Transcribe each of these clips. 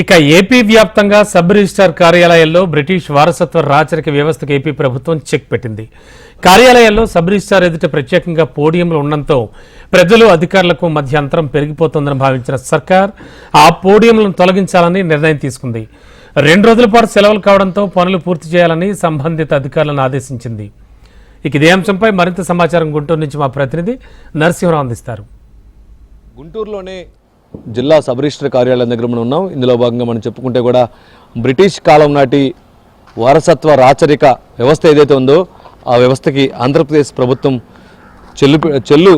ఇక ఏపీ వ్యాప్తంగా sub registrar కార్యాలయాల్లో బ్రిటిష్ వారసత్వ రాచరిక వ్యవస్థకు ఏపీ ప్రభుత్వం చెక్ పెట్టింది. కార్యాలయాల్లో సబ్ రిజిస్టార్ ఎదుట ప్రత్యేకంగా పోడియంలు ఉండడంతో ప్రజలు అధికారులకు మధ్య అంతరం పెరిగిపోతుందని భావించిన సర్కార్ ఆ పోడియంలను తొలగించాలని నిర్ణయం తీసుకుంది. రెండు రోజుల పాటు సెలవులు కావడంతో పనులు పూర్తి చేయాలని సంబంధిత అధికారులను ఆదేశించింది. ఇక ఇదే అంశంపై మరింత సమాచారం గుంటూరు నుంచి మా ప్రతినిధి నరసింహరావు అందిస్తారు. గుంటూరులోనే జిల్లా సబ్ రిజిస్టర్ కార్యాలయం దగ్గర మనం ఉన్నాం. ఇందులో భాగంగా మనం చెప్పుకుంటే కూడా బ్రిటిష్ కాలం నాటి వారసత్వ రాచరిక వ్యవస్థ ఏదైతే ఉందో ఆ వ్యవస్థకి ఆంధ్రప్రదేశ్ ప్రభుత్వం చెల్లు చెల్లు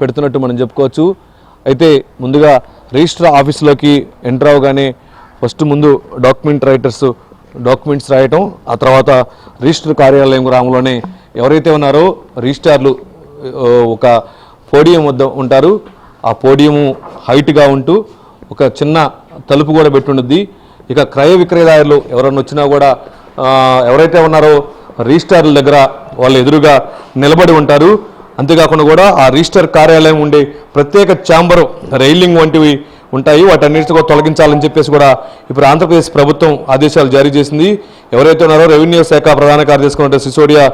పెడుతున్నట్టు మనం చెప్పుకోవచ్చు. అయితే ముందుగా రిజిస్టర్ ఆఫీసులోకి ఎంటర్ అవగానే ఫస్ట్ ముందు డాక్యుమెంట్ రైటర్స్ డాక్యుమెంట్స్ రాయటం ఆ తర్వాత రిజిస్టర్ కార్యాలయం గ్రామంలోనే ఎవరైతే ఉన్నారో రిజిస్టార్లు ఒక పోడియం వద్ద ఉంటారు. ఆ పోడియము హైట్గా ఉంటూ ఒక చిన్న తలుపు కూడా పెట్టుండుద్ది. ఇక క్రయ విక్రయదారులు ఎవరన్నా వచ్చినా కూడా ఎవరైతే ఉన్నారో రిజిస్టార్ల దగ్గర వాళ్ళు ఎదురుగా నిలబడి ఉంటారు. అంతేకాకుండా కూడా ఆ రిజిస్టర్ కార్యాలయం ఉండే ప్రత్యేక ఛాంబర్ రైలింగ్ వంటివి ఉంటాయి. వాటన్నిటిని కూడా తొలగించాలని చెప్పేసి కూడా ఇప్పుడు ఆంధ్రప్రదేశ్ ప్రభుత్వం ఆదేశాలు జారీ చేసింది. ఎవరైతే ఉన్నారో రెవెన్యూ శాఖ ప్రధాన కార్యదర్శి సిసోడియా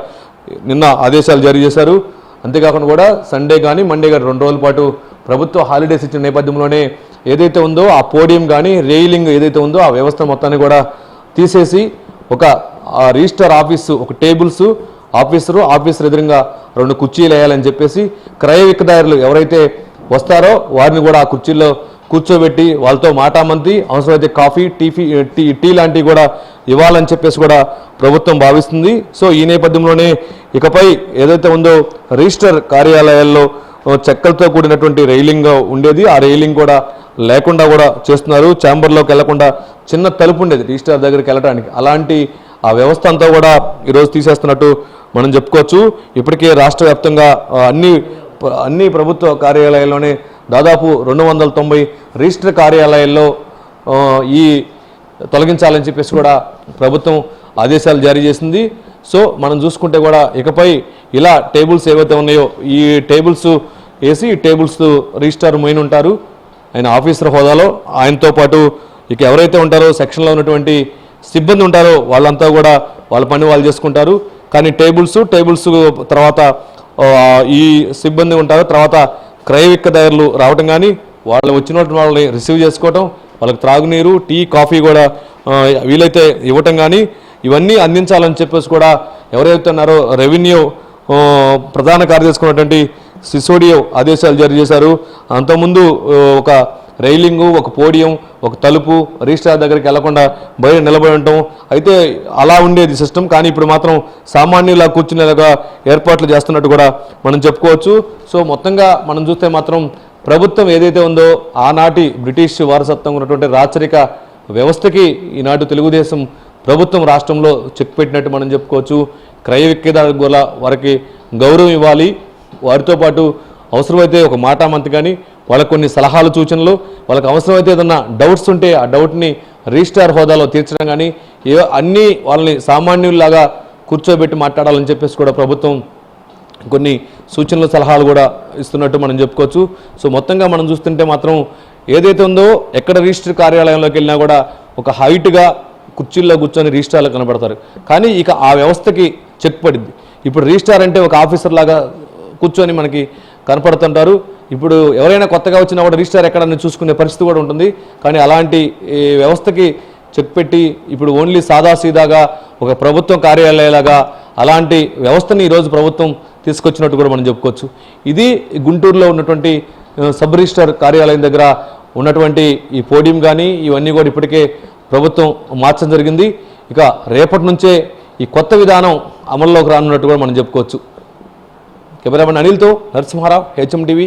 నిన్న ఆదేశాలు జారీ చేశారు. అంతేకాకుండా కూడా సండే కానీ మండే కానీ రెండు రోజుల పాటు ప్రభుత్వ హాలిడేస్ ఇచ్చిన నేపథ్యంలోనే ఏదైతే ఉందో ఆ పోడియం కానీ రెయిలింగ్ ఏదైతే ఉందో ఆ వ్యవస్థ మొత్తాన్ని కూడా తీసేసి ఒక రిజిస్టర్ ఆఫీసు ఒక టేబుల్స్ ఆఫీసరు ఆఫీసర్ ఎదురుగా రెండు కుర్చీలు వేయాలని చెప్పేసి క్రయ విక్రయదారులు ఎవరైతే వస్తారో వారిని కూడా ఆ కుర్చీల్లో కూర్చోబెట్టి వాళ్ళతో మాటామంతి అవసరమైతే కాఫీ టీఫీ టీ టీ లాంటివి కూడా ఇవ్వాలని చెప్పేసి కూడా ప్రభుత్వం భావిస్తుంది. సో ఈ నేపథ్యంలోనే ఇకపై ఏదైతే ఉందో రిజిస్టర్ కార్యాలయాల్లో చెక్కలతో కూడినటువంటి రైలింగ్ ఉండేది. ఆ రైలింగ్ కూడా లేకుండా కూడా చేస్తున్నారు. ఛాంబర్లోకి వెళ్ళకుండా చిన్న తలుపు ఉండేది రిజిస్టర్ దగ్గరికి వెళ్ళడానికి అలాంటి ఆ వ్యవస్థ అంతా కూడా ఈరోజు తీసేస్తున్నట్టు మనం చెప్పుకోవచ్చు. ఇప్పటికే రాష్ట్ర వ్యాప్తంగా అన్ని అన్ని ప్రభుత్వ కార్యాలయాల్లోనే దాదాపు రెండు వందల తొంభై రిజిస్టర్ కార్యాలయాల్లో ఈ తొలగించాలని చెప్పేసి కూడా ప్రభుత్వం ఆదేశాలు జారీ చేసింది. సో మనం చూసుకుంటే కూడా ఇకపై ఇలా టేబుల్స్ ఏవైతే ఉన్నాయో ఈ టేబుల్స్ వేసి టేబుల్స్ రిజిస్టర్ మొయిన్ ఉంటారు. ఆయన ఆఫీసర్ హోదాలో ఆయనతో పాటు ఇక ఎవరైతే ఉంటారో సెక్షన్లో ఉన్నటువంటి సిబ్బంది ఉంటారో వాళ్ళంతా కూడా వాళ్ళ పని వాళ్ళు చేసుకుంటారు. కానీ టేబుల్స్ టేబుల్స్ తర్వాత ఈ సిబ్బంది ఉంటారు. తర్వాత క్రయ విక్రయదారులు రావటం కానీ వాళ్ళు వచ్చిన వాళ్ళని రిసీవ్ చేసుకోవటం వాళ్ళకి త్రాగునీరు టీ కాఫీ కూడా వీలైతే ఇవ్వటం కానీ ఇవన్నీ అందించాలని చెప్పేసి కూడా ఎవరైతే ఉన్నారో రెవెన్యూ ప్రధాన కార్యదర్శి ఉన్నటువంటి సిసోడియో ఆదేశాలు జారీ చేశారు. అంతకుముందు ఒక రైలింగు ఒక పోడియం ఒక తలుపు రిజిస్ట్రార్ దగ్గరికి వెళ్ళకుండా బయట నిలబడి ఉండటం. అయితే అలా ఉండేది సిస్టమ్. కానీ ఇప్పుడు మాత్రం సామాన్యులా కూర్చునేలాగా ఏర్పాట్లు చేస్తున్నట్టు కూడా మనం చెప్పుకోవచ్చు. సో మొత్తంగా మనం చూస్తే మాత్రం ప్రభుత్వం ఏదైతే ఉందో ఆనాటి బ్రిటిష్ వారసత్వం ఉన్నటువంటి రాచరిక వ్యవస్థకి ఈనాటి తెలుగుదేశం ప్రభుత్వం రాష్ట్రంలో చెక్ పెట్టినట్టు మనం చెప్పుకోవచ్చు. క్రయ విక్రయదారులకు కూడా వారికి గౌరవం ఇవ్వాలి. వారితో పాటు అవసరమైతే ఒక మాటామంతి కానీ వాళ్ళకు కొన్ని సలహాలు సూచనలు వాళ్ళకి అవసరమైతే ఏదన్నా డౌట్స్ ఉంటే ఆ డౌట్ని రిజిస్టార్ హోదాలో తీర్చడం కానీ ఏ అన్నీ వాళ్ళని సామాన్యుల్లాగా కూర్చోబెట్టి మాట్లాడాలని చెప్పేసి కూడా ప్రభుత్వం కొన్ని సూచనలు సలహాలు కూడా ఇస్తున్నట్టు మనం చెప్పుకోవచ్చు. సో మొత్తంగా మనం చూస్తుంటే మాత్రం ఏదైతే ఉందో ఎక్కడ రిజిస్టర్ కార్యాలయంలోకి వెళ్ళినా కూడా ఒక హైట్గా కుర్చీల్లో కూర్చొని రిజిస్టార్లో కనబడతారు. కానీ ఇక ఆ వ్యవస్థకి చెక్ పడింది. ఇప్పుడు రిజిస్టార్ అంటే ఒక ఆఫీసర్ లాగా కూర్చొని మనకి కనపడుతుంటారు. ఇప్పుడు ఎవరైనా కొత్తగా వచ్చినా కూడా రిజిస్టార్ ఎక్కడ చూసుకునే పరిస్థితి కూడా ఉంటుంది. కానీ అలాంటి వ్యవస్థకి చెక్ పెట్టి ఇప్పుడు ఓన్లీ సాదాసీదాగా ఒక ప్రభుత్వం కార్యాలయాలాగా అలాంటి వ్యవస్థని ఈరోజు ప్రభుత్వం తీసుకొచ్చినట్టు కూడా మనం చెప్పుకోవచ్చు. ఇది గుంటూరులో ఉన్నటువంటి సబ్ రిజిస్టర్ కార్యాలయం దగ్గర ఉన్నటువంటి ఈ పోడియం కానీ ఇవన్నీ కూడా ఇప్పటికే ప్రభుత్వం మార్చడం జరిగింది. ఇక రేపటి నుంచే ఈ కొత్త విధానం అమల్లోకి రానున్నట్టు కూడా మనం చెప్పుకోవచ్చు. కెమెరామెన్ అనిల్తో నరసింహారావు హెచ్ఎం టీవీ